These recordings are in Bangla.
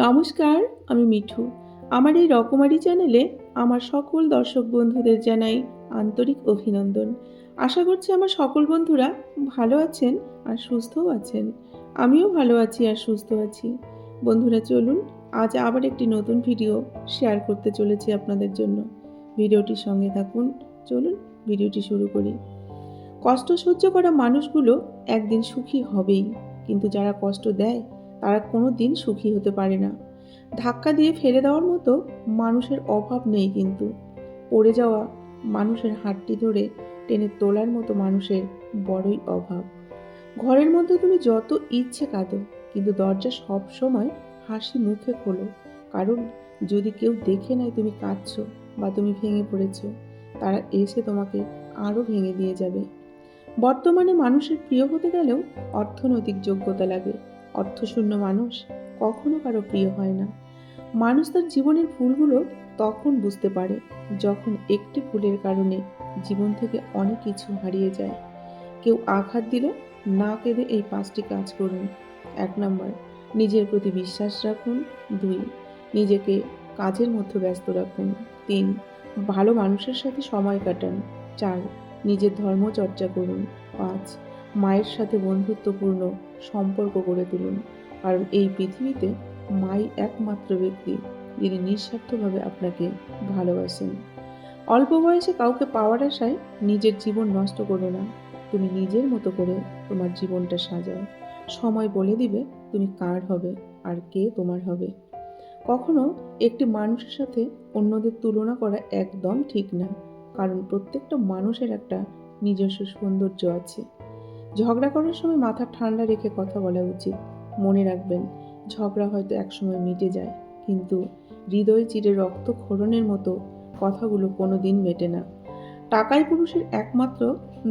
নমস্কার, আমি মিঠু। আমার এই রকমারি চ্যানেলে আমার সকল দর্শক বন্ধুদের জানাই আন্তরিক অভিনন্দন। আশা করছি আমার সকল বন্ধুরা ভালো আছেন আর সুস্থও আছেন। আমিও ভালো আছি আর সুস্থ আছি। বন্ধুরা, চলুন আজ আবার একটি নতুন ভিডিও শেয়ার করতে চলেছি আপনাদের জন্য। ভিডিওটির সঙ্গে থাকুন। চলুন ভিডিওটি শুরু করি। কষ্ট সহ্য করা মানুষগুলো একদিন সুখী হবেই। কিন্তু যারা কষ্ট দেয় তারা কোনো দিন সুখী হতে পারে না। ধাক্কা দিয়ে ফেলে দেওয়ার মতো মানুষের অভাব নেই কিন্তু। পড়ে যাওয়া মানুষের হাতটি ধরে টেনে তোলার মতো মানুষের বড়ই অভাব। ঘরের মধ্যে তুমি যত ইচ্ছে কাঁদো কিন্তু দরজা সব সময় হাসি মুখে খোলো। কারণ যদি কেউ দেখে নেয় তুমি কাঁদছো বা তুমি ভেঙে পড়েছ, তারা এসে তোমাকে আরও ভেঙে দিয়ে যাবে। বর্তমানে মানুষের প্রিয় হতে গেলেও অর্থনৈতিক যোগ্যতা লাগে। অর্থশূন্য মানুষ কখনো কারও প্রিয় হয় না। মানুষ তার জীবনের ভুলগুলো তখন বুঝতে পারে, যখন একটি ভুলের কারণে জীবন থেকে অনেক কিছু হারিয়ে যায়। কেউ আঘাত দিলে না কেঁদে এই পাঁচটি কাজ করুন। এক নম্বর, নিজের প্রতি বিশ্বাস রাখুন। দুই, নিজেকে কাজের মধ্যে ব্যস্ত রাখুন। তিন, ভালো মানুষের সাথে সময় কাটান। চার, নিজের ধর্ম চর্চা করুন। পাঁচ মায়ের সাথে বন্ধুত্বপূর্ণ সম্পর্ক গড়ে তুলুন। কারণ এই পৃথিবীতে মাই একমাত্র ব্যক্তি, যিনি নিঃস্বার্থভাবে আপনাকে ভালোবাসেন। অল্প বয়সে কাউকে পাওয়ার আশায় নিজের জীবন নষ্ট করো না। তুমি নিজের মতো করে তোমার জীবনটা সাজাও। সময় বলে দিবে তুমি কার হবে আর কে তোমার হবে। কখনো একটি মানুষের সাথে অন্যদের তুলনা করা একদম ঠিক না। কারণ প্রত্যেকটা মানুষের একটা নিজস্ব সৌন্দর্য আছে। ঝগড়া করার সময় মাথা ঠান্ডা রেখে কথা বলা উচিত। মনে রাখবেন, ঝগড়া হয়তো একসময় মিটে যায়, কিন্তু হৃদয় চিরে রক্ত ক্ষরণের মতো কথাগুলো কোনো দিন মেটে না। টাকাই পুরুষের একমাত্র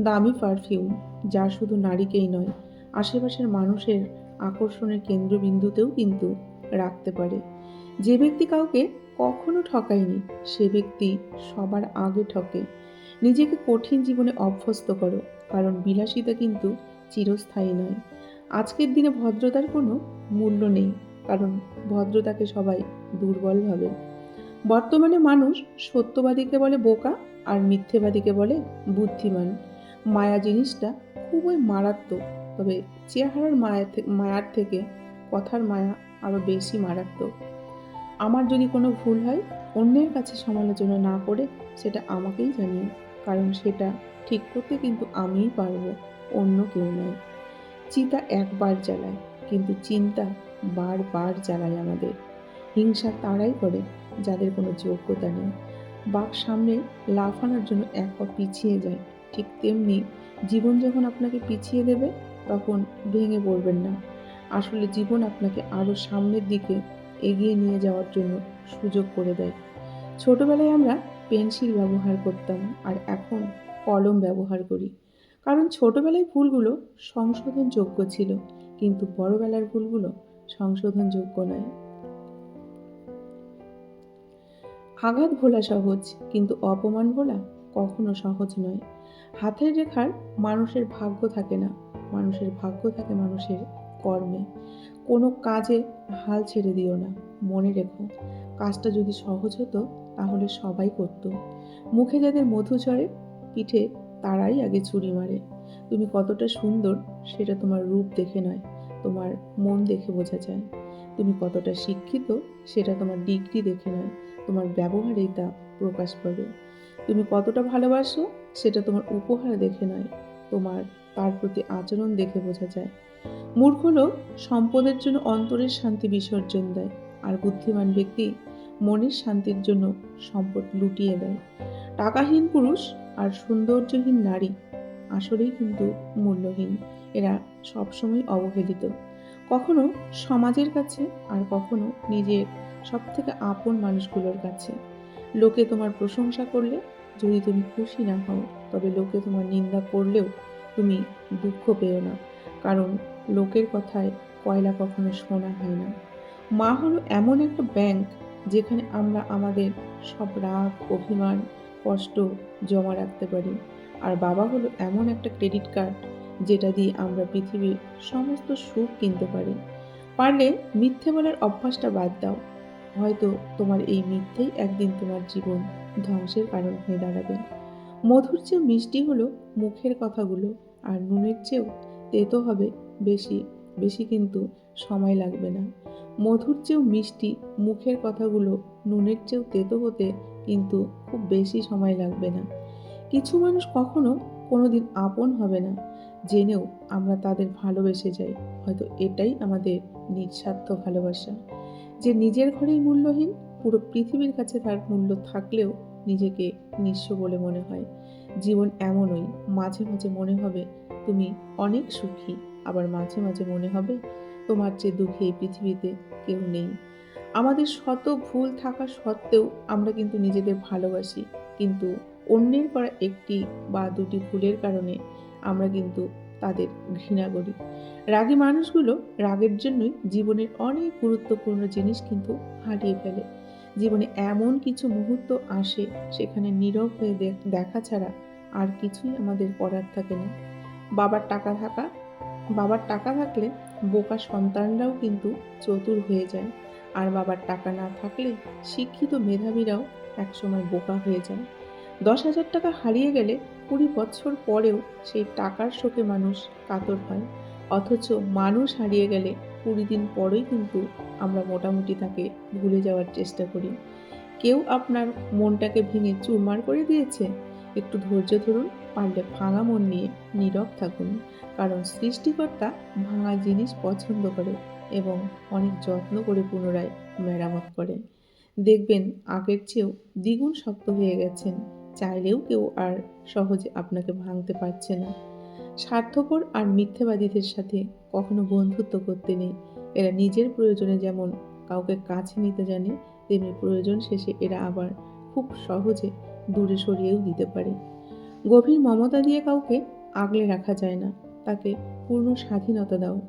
দামি পারফিউম যা শুধু নারীকেই নয়, আশেপাশের মানুষের আকর্ষণের কেন্দ্রবিন্দুতেও কিন্তু রাখতে পারে। যে ব্যক্তি কাউকে কখনো ঠকায়নি, সে ব্যক্তি সবার আগে ঠকে। নিজেকে কঠিন জীবনে অভ্যস্ত করো, কারণ বিলাসিতা কিন্তু চিরস্থায়ী নয়। আজকের দিনে ভদ্রতার কোনো মূল্য নেই, কারণ ভদ্রতাকে সবাই দুর্বল ভাবে। বর্তমানে মানুষ সত্যবাদীকে বলে বোকা আর মিথ্যেবাদীকে বলে বুদ্ধিমান। মায়া জিনিসটা খুবই মারাত্মক, তবে চেহারার মায়া মায়ার থেকে কথার মায়া আরও বেশি মারাত্মক। আমার যদি কোনো ভুল হয়, অন্যের কাছে সমালোচনা না করে সেটা আমাকেই জানিও কারণ সেটা ঠিক করতে কিন্তু আমিই পারব, অন্য কেউ নয়। চিতা একবার জ্বালায় কিন্তু চিন্তা বারবার জ্বালায় আমাদের। হিংসা তারাই করে, যাদের কোনো যোগ্যতা নেই। বাঘ সামনে লাফানোর জন্য এক পা পিছিয়ে যায়, ঠিক তেমনি জীবন যখন আপনাকে পিছিয়ে দেবে, তখন ভেঙে পড়বেন না। আসলে জীবন আপনাকে আরও সামনের দিকে এগিয়ে নিয়ে যাওয়ার জন্য সুযোগ করে দেয়। ছোটবেলায় আমরা পেন্সিল ব্যবহার করতাম আর এখন কলম ব্যবহার করি। কারণ ছোটবেলায় ভুলগুলো সংশোধনযোগ্য ছিল, কিন্তু বড়বেলার ভুলগুলো সংশোধনযোগ্য নয়। আঘাত ভোলা সহজ, কিন্তু অপমান ভোলা কখনো সহজ নয়। হাতের রেখার মানুষের ভাগ্য থাকে না, মানুষের ভাগ্য থাকে মানুষের কর্মে। কোনো কাজে হাল ছেড়ে দিও না। মনে রেখো, কাজটা যদি সহজ হতো, তাহলে সবাই করত। মুখে যাদের মধু চড়ে পিঠে তারাই আগে ছুরি মারে। তুমি কতটা সুন্দর, সেটা তোমার রূপ দেখে নয়, তোমার মন দেখে বোঝা যায়। তুমি কতটা শিক্ষিত, সেটা তোমার ডিগ্রি দেখে নয়, তোমার ব্যবহারেই তা প্রকাশ পাবে। তুমি কতটা ভালোবাসো, সেটা তোমার উপহার দেখে নয়, তোমার তার প্রতি আচরণ দেখে বোঝা যায়। মূর্খ লোক সম্পদের জন্য অন্তরের শান্তি বিসর্জন দেয়, আর বুদ্ধিমান ব্যক্তি মনের শান্তির জন্য সম্পদ লুটিয়ে দেয়। টাকাহীন পুরুষ আর সৌন্দর্যহীন নারী আসলেই কিন্তু মূল্যহীন। এরা সবসময় অবহেলিত। কখনো সমাজের কাছে, আর কখনো নিজের সব থেকে আপন মানুষগুলোর কাছে। লোকে তোমার প্রশংসা করলে যদি তুমি খুশি না হও, তবে লোকে তোমার নিন্দা করলেও তুমি দুঃখ পেও না। কারণ লোকের কথায় কয়লা কখনো শোনা হয় না। মা হলো এমন একটা ব্যাংক যেখানে আমরা আমাদের সব রাগ, অভিমান, কষ্ট জমা রাখতে পারি। আর বাবা হলো এমন একটা ক্রেডিট কার্ড যেটা দিয়ে আমরা পৃথিবীর সমস্ত সুখ কিনতে পারি। পারলে মিথ্যে বলার অভ্যাসটা বাদ দাও। হয়তো তোমার এই মিথ্যেই একদিন তোমার জীবন ধ্বংসের কারণ হয়ে দাঁড়াবে। মধুর চেয়েও মিষ্টি হলো মুখের কথাগুলো, আর নুনের চেয়েও তেতো হবে বেশি বেশি কিন্তু সময় লাগবে না। মধুর চেয়েও মিষ্টি, মুখের কথাগুলো নুনের চেয়েও তেতো হতে কিন্তু খুব বেশি সময় লাগবে না। কিছু মানুষ কখনো কোনোদিন আপন হবে না, জেনেও আমরা তাদের ভালোবেসে যাই। হয়তো এটাই আমাদের নিঃস্বার্থ ভালোবাসা। যে নিজের ঘরেই মূল্যহীন, পুরো পৃথিবীর কাছে তার মূল্য থাকলেও নিজেকে নিঃস্ব বলে মনে হয়। জীবন এমনই, মাঝে মাঝে মনে হবে তুমি অনেক সুখী। আবার মাঝে মাঝে মনে হবে তোমার চেয়ে দুঃখী এই পৃথিবীতে কেউ নেই। আমাদের শত ভুল থাকা সত্ত্বেও আমরা কিন্তু নিজেদের ভালোবাসি। কিন্তু অন্যের করা একটি বা দুটি ভুলের কারণে আমরা কিন্তু তাদের ঘৃণা করি। রাগী মানুষগুলো রাগের জন্যই জীবনের অনেক গুরুত্বপূর্ণ জিনিস কিন্তু হারিয়ে ফেলে। জীবনে এমন কিছু মুহূর্ত আসে সেখানে নীরব হয়ে দেখা ছাড়া আর কিছুই আমাদের করার থাকে না। বাবার টাকা থাকা বাবার টাকা থাকলে বোকা সন্তানরাও কিন্তু চতুর হয়ে যায়। আর বাবার টাকা না থাকলে শিক্ষিত মেধাবীরাও একসময় বোকা হয়ে যায়। দশ হাজার টাকা হারিয়ে গেলে কুড়ি বছর পরেও সেই টাকার শোকে মানুষ কাতর হয়। অথচ মানুষ হারিয়ে গেলে কুড়ি দিন পরেই কিন্তু আমরা মোটামুটি তাকে ভুলে যাওয়ার চেষ্টা করি। কেউ আপনার মনটাকে ভেঙে চুরমার করে দিয়েছে? একটু ধৈর্য ধরুন। পারলে ভাঙা মন নিয়ে নীরব থাকুন, কারণ সৃষ্টিকর্তা ভাঙা জিনিস পছন্দ করে এবং অনেক যত্ন করে পুনরায় মেরামত করেন। দেখবেন আগের চেয়েও দ্বিগুণ শক্ত হয়ে গেছেন, চাইলেও কেউ আর সহজে আপনাকে ভাঙতে পারছে না। স্বার্থপর আর মিথ্যেবাদীদের সাথে কখনো বন্ধুত্ব করতে নেই। এরা নিজের প্রয়োজনে যেমন কাউকে কাছে নিতে জানে, তেমনি প্রয়োজন শেষে এরা আবার খুব সহজে দূরে সরিয়েও দিতে পারে। গভীর মমতা দিয়ে কাউকে আগলে রাখা যায় না। তাকে পূর্ণ স্বাধীনতা দাও।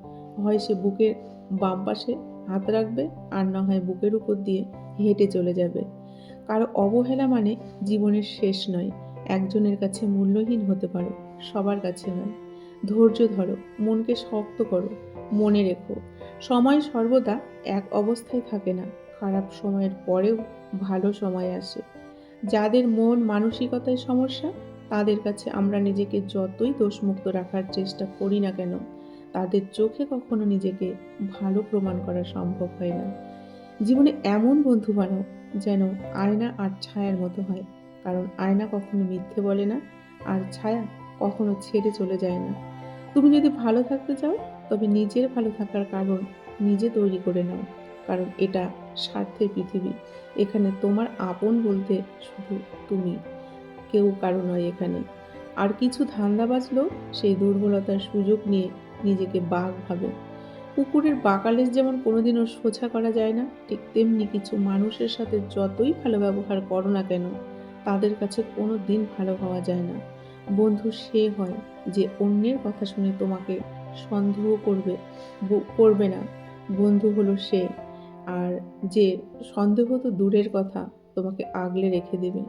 হয় সে বুকের বাম পাশে হাত রাখবে আর না হয় বুকের উপর দিয়ে হেঁটে চলে যাবে। কারও অবহেলা মানে জীবনের শেষ নয়। একজনের কাছে মূল্যহীন হতে পারো, সবার কাছে নয়। ধৈর্য ধরো, মনকে শক্ত করো, মনে রেখো। সময় সর্বদা এক অবস্থায় থাকে না, খারাপ সময়ের পরেও ভালো সময় আসে। যাদের মন মানসিকতায় সমস্যা তাদের কাছে আমরা নিজেকে যতই দোষমুক্ত রাখার চেষ্টা করি না কেন, তাদের চোখে কখনো নিজেকে ভালো প্রমাণ করা সম্ভব হয় না। জীবনে এমন বন্ধু বানাও যেন আয়না আর ছায়ার মতো হয়, কারণ আয়না কখনো মিথ্যে বলে না আর ছায়া কখনো ছেড়ে চলে যায় না। তুমি যদি ভালো থাকতে চাও, তবে নিজের ভালো থাকার কারণ নিজে তৈরি করে নাও, কারণ এটা স্বার্থের পৃথিবী। এখানে তোমার আপন বলতে শুধু তুমি। কেউ কারও নয় এখানে। আর কিছু ধান্দা বাজলেও সেই দুর্বলতার সুযোগ নিয়ে নিজেকে বাঘ ভাবে। কুকুরের বাকালেস যেমন কোনোদিনও সোজা করা যায় না, ঠিক তেমনি কিছু মানুষের সাথে যতই ভালো ব্যবহার করো না কেন, তাদের কাছে কোনো দিন ভালো হওয়া যায় না। বন্ধু, সে হয় যে অন্যের কথা শুনে তোমাকে সন্দেহ করবে করবে না। বন্ধু হলো সে। আর যে সন্দেহ তো দূরের কথা তোমাকে আগলে রেখে দেবে।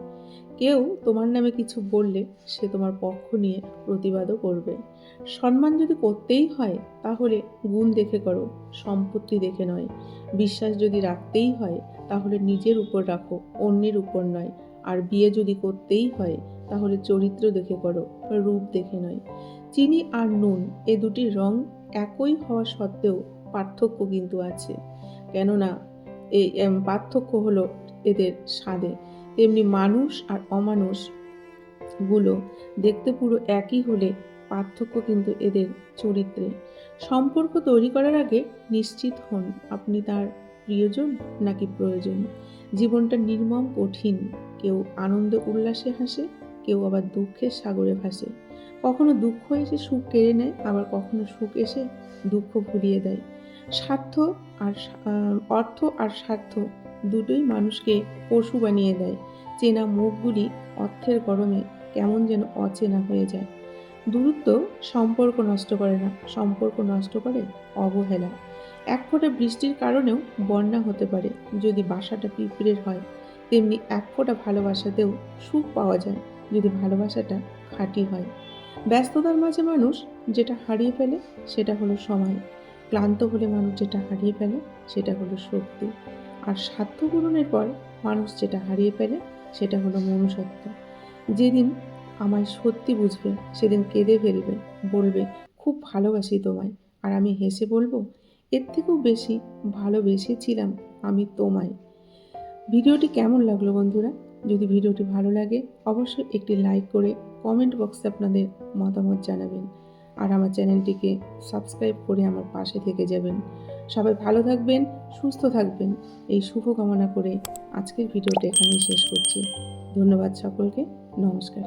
কেউ তোমার নামে কিছু বললে সে তোমার পক্ষ নিয়ে প্রতিবাদও করবে। সম্মান যদি করতেই হয়, তাহলে গুণ দেখে করো, সম্পত্তি দেখে নয়। বিশ্বাস যদি রাখতেই হয়, তাহলে নিজের উপর রাখো, অন্যের উপর নয়। আর বিয়ে যদি করতেই হয়, তাহলে চরিত্র দেখে করো, রূপ দেখে নয়। চিনি আর নুন, এ দুটি রং একই হওয়া সত্ত্বেও পার্থক্য কিন্তু আছে। কেননা এই পার্থক্য হলো এদের স্বাদে। তেমনি মানুষ আর অমানুষগুলো দেখতে পুরো একই হলে পার্থক্য কিন্তু এদের চরিত্রে। সম্পর্ক তৈরি করার আগে নিশ্চিত হন আপনি তার প্রিয়জন নাকি প্রয়োজন। জীবনটা নির্মম, কঠিন। কেউ আনন্দ উল্লাসে হাসে, কেউ আবার দুঃখের সাগরে ভাসে। কখনো দুঃখ এসে সুখ কেড়ে নেয়, আবার কখনো সুখ এসে দুঃখ ভুলিয়ে দেয়। স্বার্থ আর অর্থ আর স্বার্থ দুটোই মানুষকে পশু বানিয়ে দেয়। চেনা মুখগুলি অর্থের গরমে কেমন যেন অচেনা হয়ে যায়। দূরত্ব সম্পর্ক নষ্ট করে না, সম্পর্ক নষ্ট করে অবহেলা। এক ফোঁটা বৃষ্টির কারণেও বন্যা হতে পারে, যদি বাসাটা পিঁপড়ের হয়। তেমনি এক ফোঁটা ভালোবাসাতেও সুখ পাওয়া যায়, যদি ভালোবাসাটা খাঁটি হয়। ব্যস্ততার মাঝে মানুষ যেটা হারিয়ে ফেলে, সেটা হলো সময়। ক্লান্ত হলে মানুষ যেটা হারিয়ে ফেলে, সেটা হলো শক্তি। আর সাধ্য পূরণের পর মানুষ যেটা হারিয়ে ফেলে, সেটা হলো মনুষ্যত্ব। যেদিন আমায় সত্যি বুঝবে, সেদিন কেঁদে ফেলবে, বলবে, খুব ভালোবাসি তোমায়, আর আমি হেসে বলব, এর থেকেও বেশি ভালোবেসেছিলাম আমি তোমায়। ভিডিওটি কেমন লাগল বন্ধুরা? যদি ভিডিওটি ভালো লাগে, অবশ্যই একটি লাইক করে কমেন্ট বক্সে আপনাদের মতামত জানাবেন। আর আমার চ্যানেলটিকে সাবস্ক্রাইব করে আমার পাশে থেকে যাবেন। সবাই ভালো থাকবেন, সুস্থ থাকবেন। এই শুভকামনা করে আজকের ভিডিওটা এখানেই শেষ করছি। ধন্যবাদ সকলকে। নমস্কার।